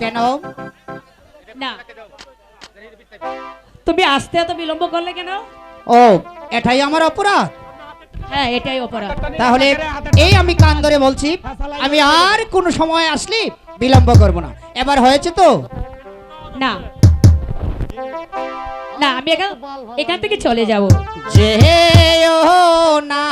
কেন? না। তুমি আসতে এত বিলম্ব করলে কেন? ও এটাই আমার অপরাধ। হ্যাঁ এটাই অপরাধ। তাহলে এই আমি কান ধরে বলছি আমি আর কোনো সময় আসলে বিলম্ব করব না। এবার হয়েছে তো? না। না আমি এখান এখান থেকে চলে যাব। যে না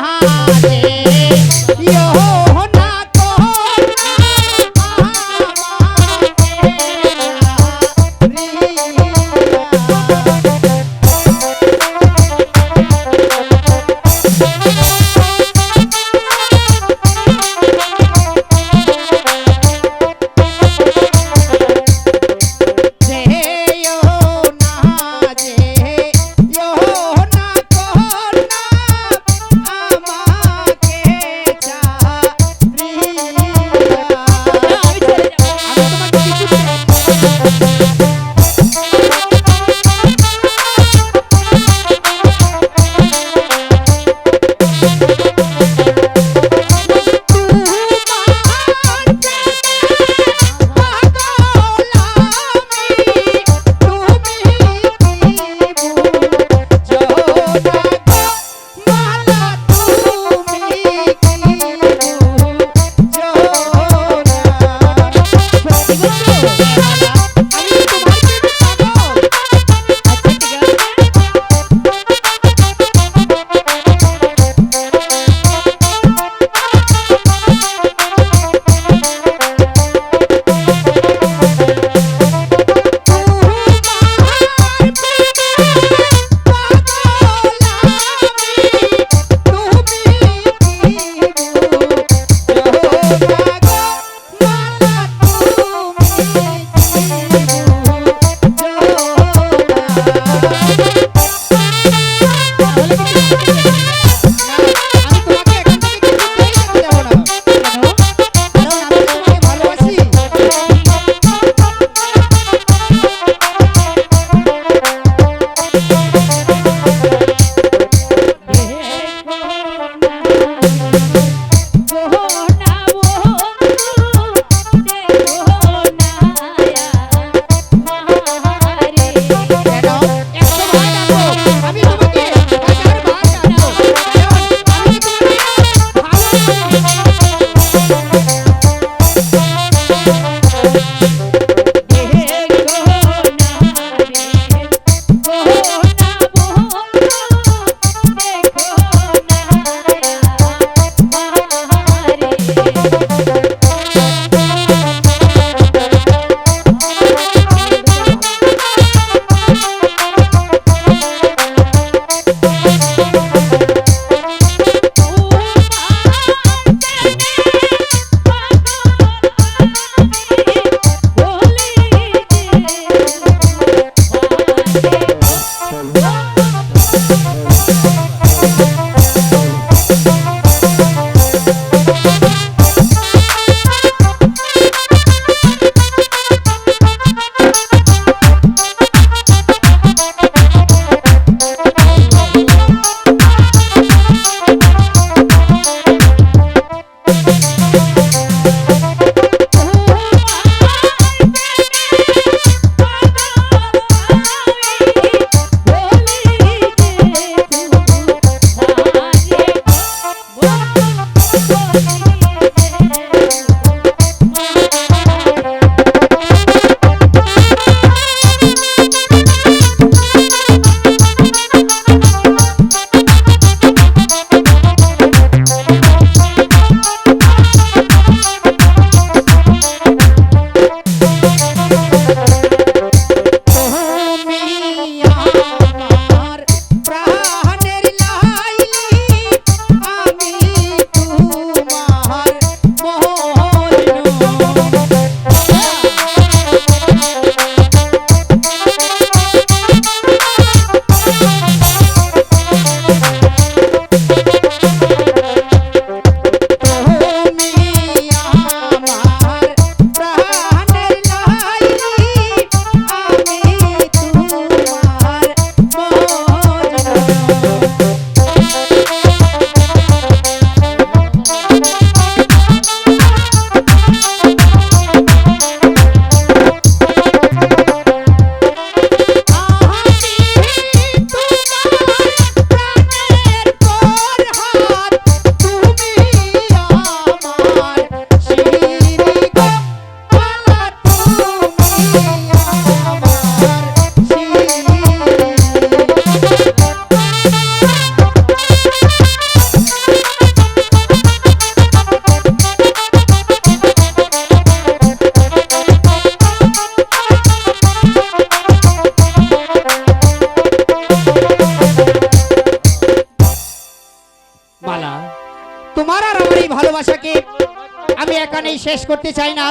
শেষ করতে চাই না।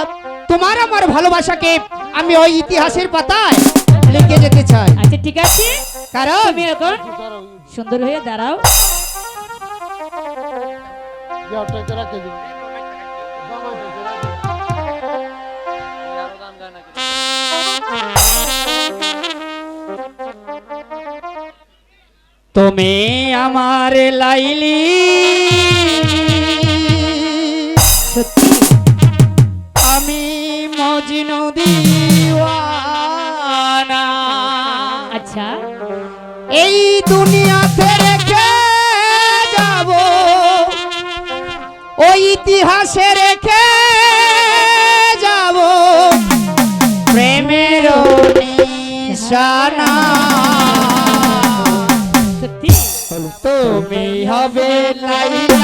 তোমার আমার ভালোবাসাকে আমি ওই ইতিহাসের পাতায় লিখে যেতে চাই। আচ্ছা ঠিক আছে। কারণ তুমি এখন সুন্দর হয়ে দাঁড়াও। তুমি আমার লাইলি। সত্যি? মজনু দিওয়ানা আচ্ছা। এই দুনিয়াতে রেখে যাব? ওই ইতিহাসে রেখে যাব। প্রেমের নিশানা। তুমি হবে লাইলা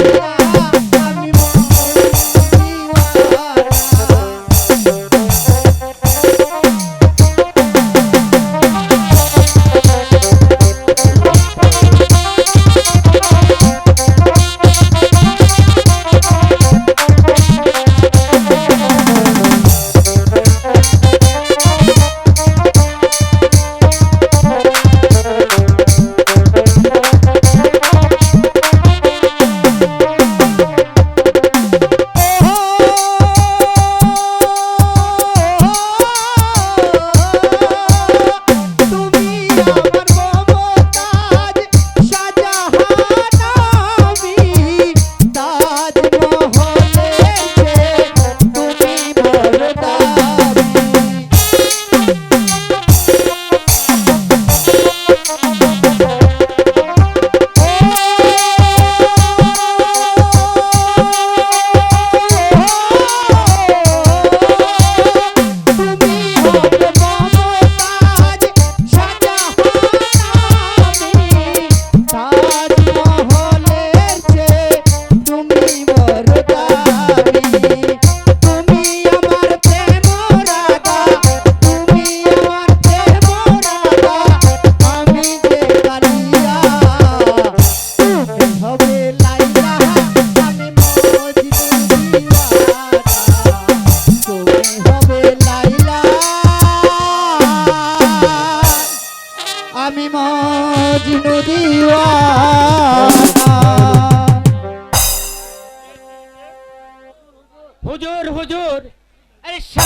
হবে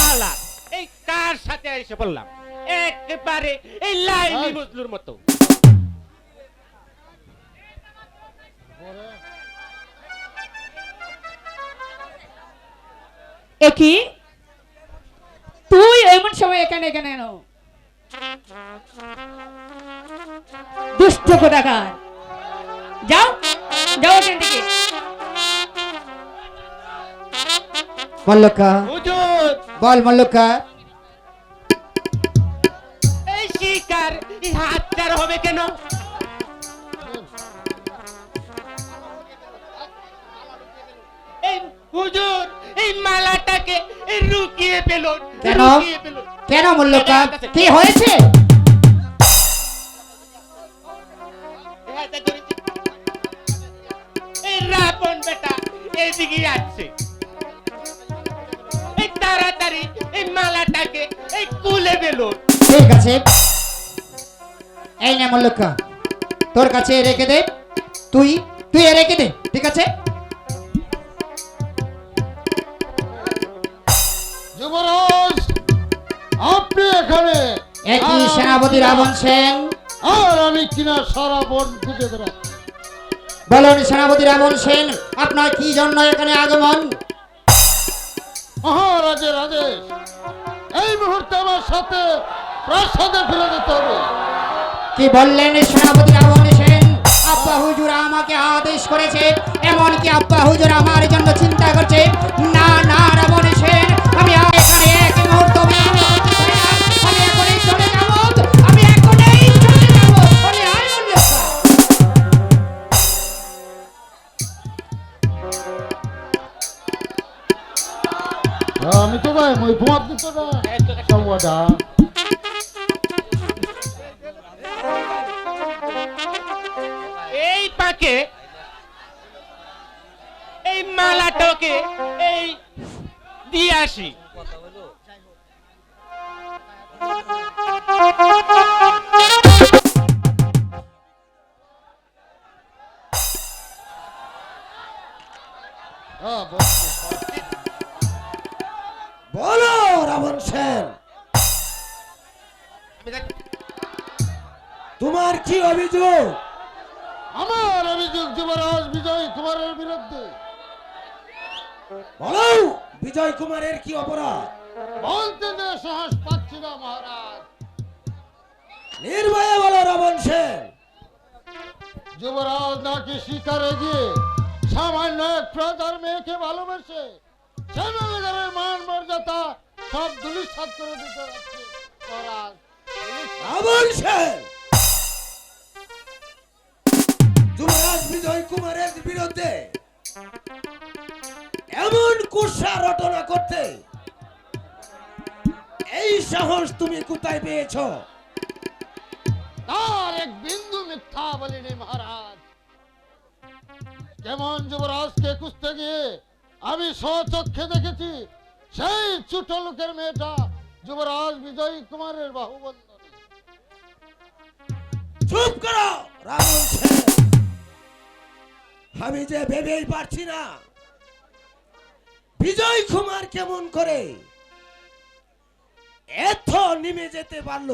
শালা এই কার সাথে এসে বললাম? একেবারে এই লাইলি মজলুর মতো। একি তুই এমন সময় এখানে এখানে এনো দুষ্ট কোটাকার যাও যাও এখান থেকে। মল্লকা। হুজুর বল মল্লকা। এই শিকার এই হাতটার হবে কেন? এই হুজুর এই মালাটাকে রুকিয়ে ফেলুন কেন? কেন মল্লকা? কি হয়েছে। এই রাবণ বেটা এদিকে আসছে। তাড়াতাড়ি এই মালাটাকে এই কুলে ফেলুন ঠিক আছে। এই নে মল্লকা তোর কাছে রেখে দে। তুই তুই রেখে দে ঠিক আছে? যুবরাজ আপনি এখানে। একই সেনাপতি রাবণ সেন। আর আমি কিনা সারা বন খুঁজে বেড়াচ্ছি। বলুন সেনাপতি রাবণ সেন আপনার কি জন্য এখানে আগমন? মহারাজের আদেশ এই মুহূর্তে আমার সাথে প্রাসাদে ফিরে যেতে হবে। কি বললেন সেনাপতি আমাকে আদেশ করেছে, এমনকি আব্বা হুজুর আমার জন্য চিন্তা করছে। না না রাবণ আমি তো ভাই মই ঘুমাত দিত না। এই পাকে এই মালাটাকে এই দিয়ে আসি। হ্যাঁ কি অভিযোগ। আমার অভিযোগ যুবরাজ বিজয় কুমারের বিরুদ্ধে। বলো বিজয় কুমারের কি অপরাধ? বলতে যে সাহস পাচ্ছি না মহারাজ। নির্ভয়ে বলো রাবণ সেন। যুবরাজ নাকি শিকারে গিয়ে সামান্য এক প্রজার মেয়েকে ভালোবেসে মান মর্যাদা সব দুলিশাত করে দিতে মহারাজ রাবণ সেন! বিজয় কুমারের বিরুদ্ধে এমন কুৎসা রটনা করতে এই সাহস তুমি কোথায় পেয়েছ? তার এক বিন্দু মিথ্যা বলিনি মহারাজ। কেমন যুবরাজকে খুঁজতে গিয়ে আমি স্বচক্ষে দেখেছি সেই ছোট লোকের মেয়েটা যুবরাজ বিজয় কুমারের বাহুবন্ধন। চুপ করো রাবণ আমি যে ভেবেই পারছি না। বিজয় কুমার কেমন করে এত নেমে যেতে পারল?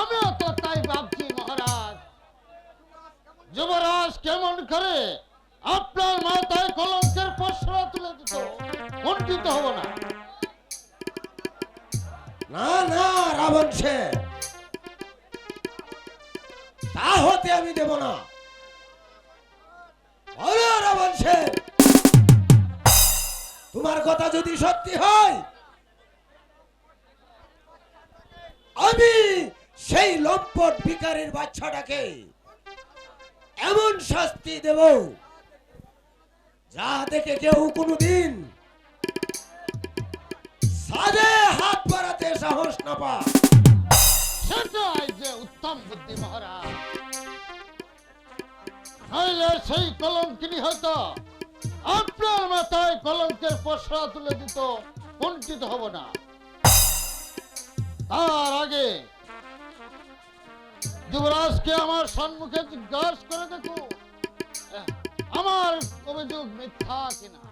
আমিও তো তাই ভাবছি, মহারাজ। যুবরাজ কেমন করে আপনার মাথায় কলঙ্কের পশরা তুলে দিত? বঞ্চিত হব না। না না, রাবণ সেন। তা হতে আমি দেব না। রাবণ সেন। তোমার কথা যদি সত্যি হয়, আমি সেই লম্পট ভিকারের বাচ্চাটাকে এমন শাস্তি দেব, যা দেখে কেউ কোনোদিন সাদে হাত বাড়াতে সাহস না পা। সেটাই যে উত্তম বুদ্ধি মহারাজ। নইলে সেই কলঙ্কিনী হয়তো আপনার মাথায় কলঙ্কের পশরা তুলে দিত, বঞ্চিত হব না। তার আগে যুবরাজকে আমার সম্মুখে জিজ্ঞাসা করে দেখো আমার অভিযোগ মিথ্যা কিনা?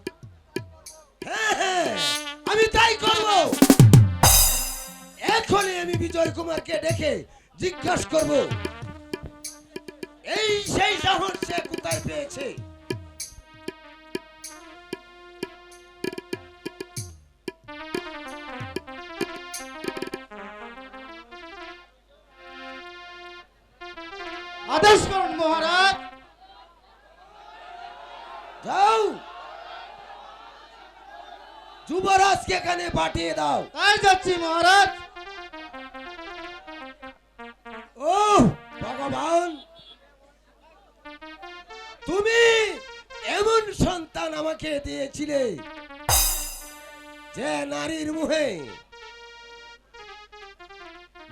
আমি তাই করব। এখনই আমি বিজয় কুমারকে জিজ্ঞাসা করব, এই সেই সাহস সে কোথায় পেয়েছে? আদেশ করুন মহারাজ। যাও। যুবরাজকে এখানে পাঠিয়ে দাও। তাই যাচ্ছি মহারাজ। ও ভগবান। তুমি এমন সন্তান আমাকে দিয়েছিলে যে নারীর মুহে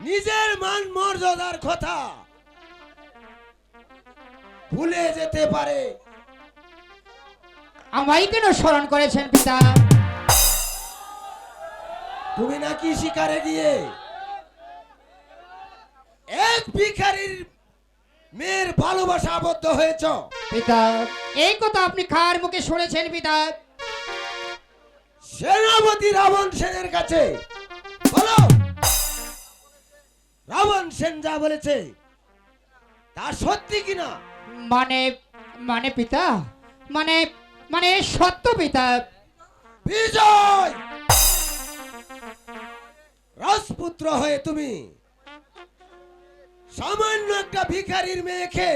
নিজের মান মর্যাদার কথা ভুলে যেতে পারে। আমায় কেন স্মরণ করেছেন পিতা? তুমি নাকি শিকারে গিয়ে এক ভিখারির মেয়ের ভালোবাসা আবদ্ধ হয়েছ? পিতা এই কথা আপনি খার মুখে শুনেছেন পিতা সেনাপতি রাবণ সেনের কাছে। বলো রাবণ সেন যা বলেছে তা সত্যি কিনা? মানে মানে পিতা মানে মানে সত্য পিতা বিজয়! রাজপুত্র হয়ে তুমি সামান্য একটা ভিখারির মেয়েকে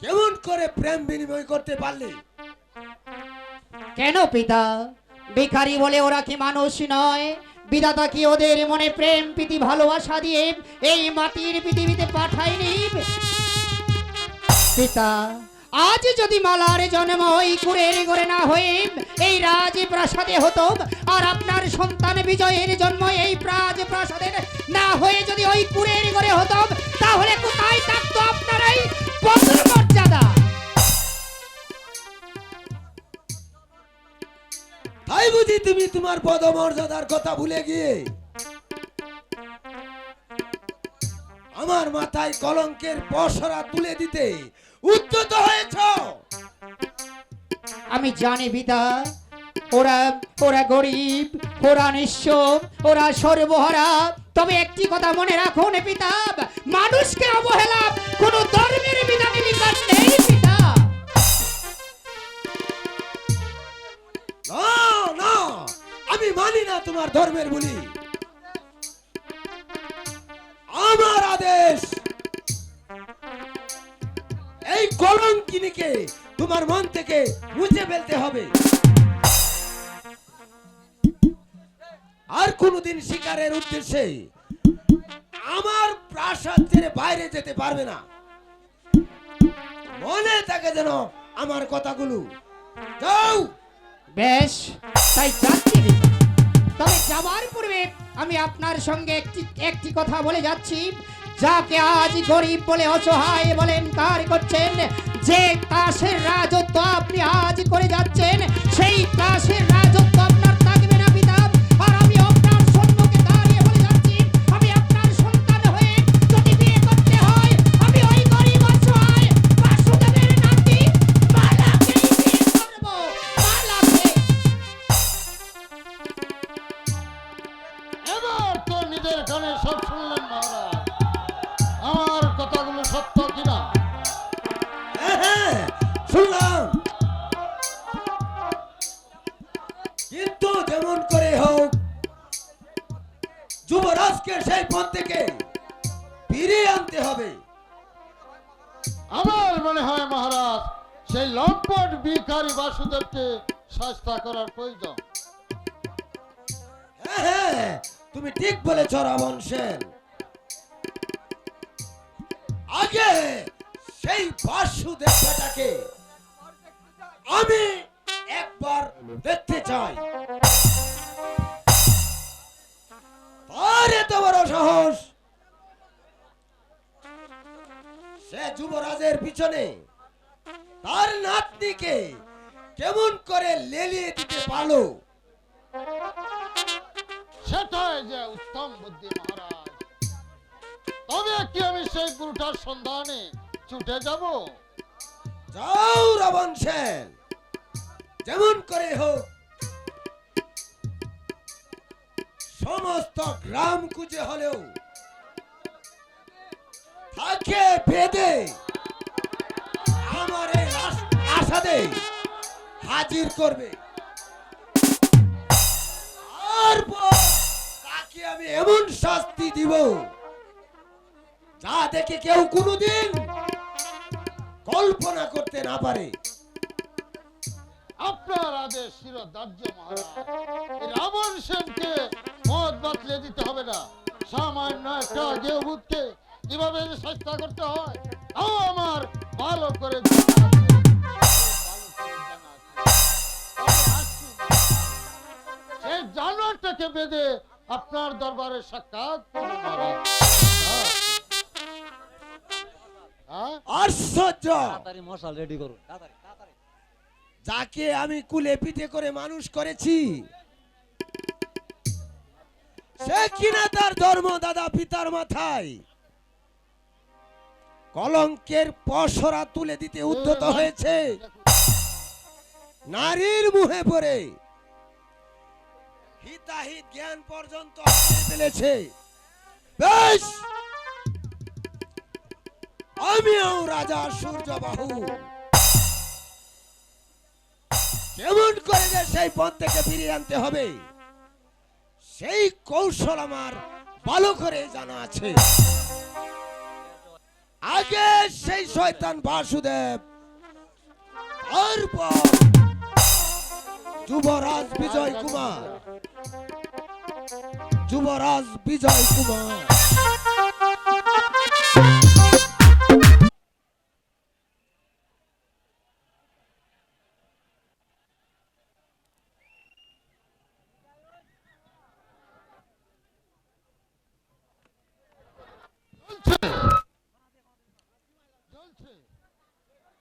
কেমন করে প্রেম বিনিময় করতে পারলে? কেন পিতা? ভিখারি বলে ওরা কি মানুষ নয়? বিধাতা কি ওদের মনে প্রেম, প্রীতি, ভালোবাসা দিয়ে এই মাটির পৃথিবীতে পাঠায়নি? পিতা আজ যদি মালার জন্ম এই কুড়ের গড়ে না হয়ে এই রাজ প্রাসাদে হতো আর আপনার সন্তান বিজয়ের জন্ম এই রাজ প্রাসাদে না হয়ে যদি ওই কুড়ের গড়ে হতো তাহলে কোথায় থাকতো আপনার এই মর্যাদা? তাই বুঝি তুমি তোমার পদমর্যাদার কথা ভুলে গিয়ে আমার মাথায় কলঙ্কের পসরা তুলে দিতে উদ্যত হয়েছ। আমি জানি পিতা ওরা ওরা গরিব ওরা নিঃস্ব ওরা সর্বহারা। তবে একটি কথা মনে রাখুন পিতা মানুষকে অবহেলা কোন ধর্মের বিধানে নিকট নেই পিতা। না না আমি মানি না তোমার ধর্মের বলি। আমার আদেশ। এই কলঙ্কিনীকে তোমার মন থেকে মুছে ফেলতে হবে। আর কোনোদিন শিকারের উদ্দেশ্যে আমার প্রাসাদ ছেড়ে বাইরে যেতে পারবে না। মনে থাকে যেন আমার কথাগুলো। বেশ, তাই যাচ্ছি। তবে যাবার পূর্বে আমি আপনার সঙ্গে একটি একটি কথা বলে যাচ্ছি। যাকে আজ গরিব বলে অসহায় বলেন কার করছেন, যে তাসের রাজত্ব আপনি আজ করে যাচ্ছেন, সেই তাসের রাজত্ব আপনার তুমি ঠিক বলেছ রাবণ সেন। আগে সেই বাসুদেব বেটাকে আমি একবার দেখতে চাই। এত বড় সাহস। সে যুবরাজের পিছনে তার নাতনিকে কেমন করে লেলিয়ে দিতে পারল? উত্তম বুদ্ধি মহারাজ। তবে কি আমি সেই গুরুটার সন্ধানে ছুটে যাব? যাও রাবণ সেন। যেমন করে হোক। সমস্ত গ্রাম খুঁজে হলেও তাকে বেঁধে আমার এই আসাদে হাজির করবে। তারপর তাকে আমি এমন শাস্তি দিব, যা দেখে কেউ কোনদিন কল্পনা করতে না পারে। আপনার আদেশ শিরদার্য মহারাজ। রাবণ সেনকে বাতলে দিতে হবে না। সামান্য একটা দেহভূতকে কীভাবে চেষ্টা করতে হয়, তাও আমার ভালো করে জানোয়ারটাকে বেঁধে আপনার দরবারে সাক্ষাৎ হ্যাঁ? আশ্চর্য মশাল রেডি করুন তাড়াতাড়ি তাড়াতাড়ি। যাকে আমি কুলে পিঠে করে মানুষ করেছি সে কিনা তার ধর্ম দাদা পিতার মাথায়? কলঙ্কের পসরা তুলে দিতে উদ্যত হয়েছে। নারীর মুহে পড়ে। হিতাহিত জ্ঞান পর্যন্ত ফেলেছে। বেশ! আমিও রাজা সূর্যবাহু। কেমন করে যে সেই পথ থেকে ফিরিয়ে আনতে হবে, সেই কৌশল আমার ভালো করে জানা আছে। আগে সেই শয়তান বাসুদেব, তারপর যুবরাজ বিজয় কুমার। যুবরাজ বিজয় কুমার।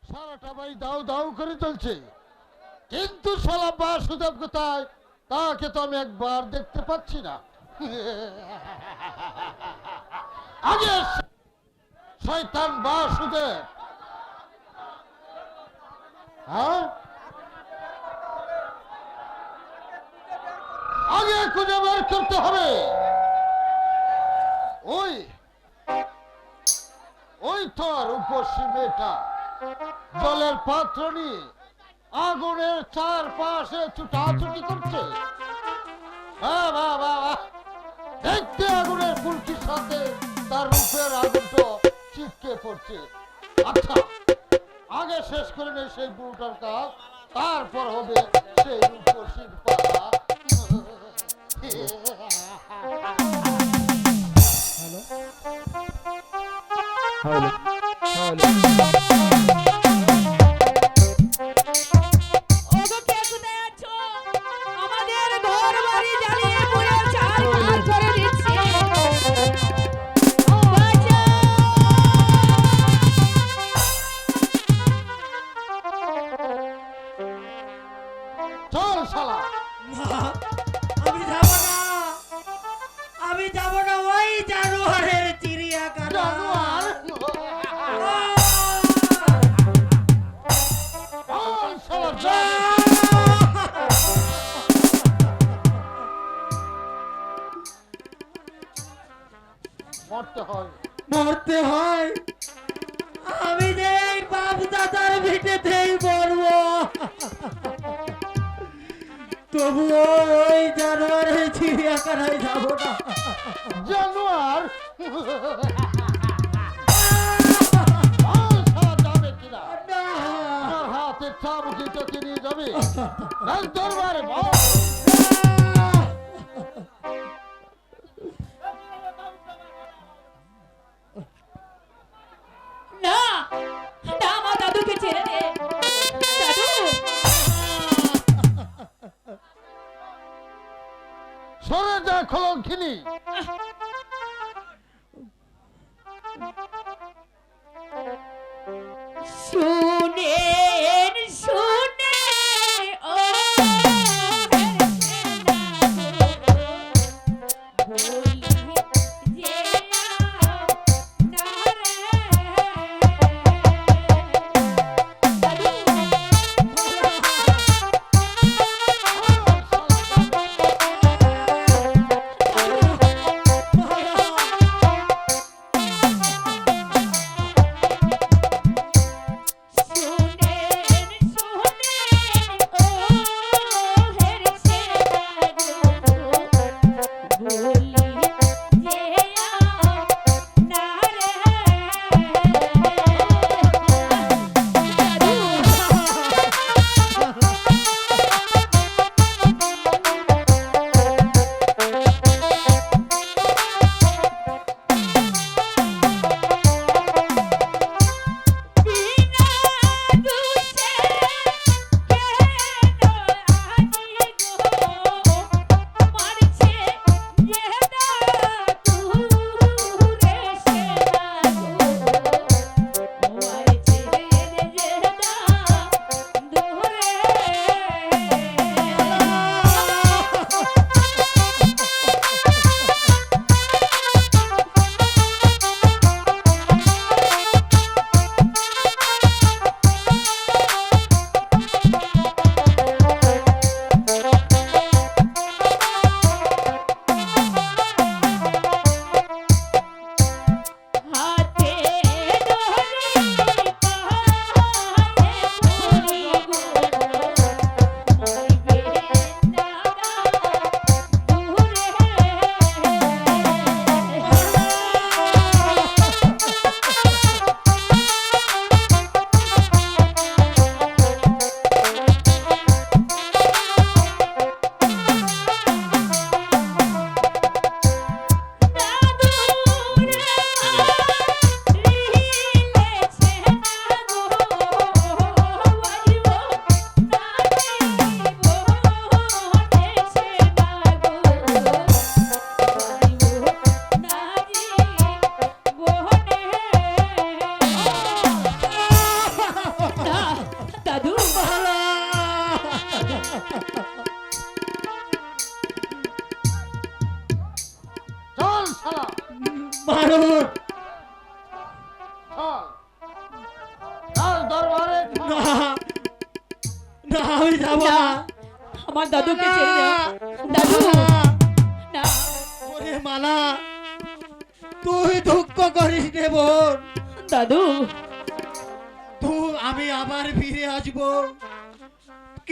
সারাটা বাড়ি দাও দাও করে চলছে। কিন্তু শালা বাসুদেব কোথায় তাকে তো আমি একবার দেখতে পাচ্ছি না। আগে শয়তান বাসুদেব হ্যাঁ? আগে খুঁজে বের করতে হবে। ওই ওই তো আর উপসী মেয়েটা। জলের পাত্র নিয়ে আগুনের চারপাশে ছুটাছুটি করছে। বাহ। দেখতে আগুনের ফুলকির সাথে তার রূপের আগুনটা চিপকে পড়ছে। আচ্ছা আগে শেষ করে নেই সেই বুটার কাজ, তারপর হবে সেই রূপসীর পালা ওগো তবুও ওই জানোয়ারের চিড়িয়াখানায় যাব না। জানোয়ার? না। আমার দাদুকে ছেড়ে দে। সরে যা খলঙ্কিনী। শুনে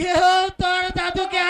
কেউ তোর দাদুকে আটকে রাখতে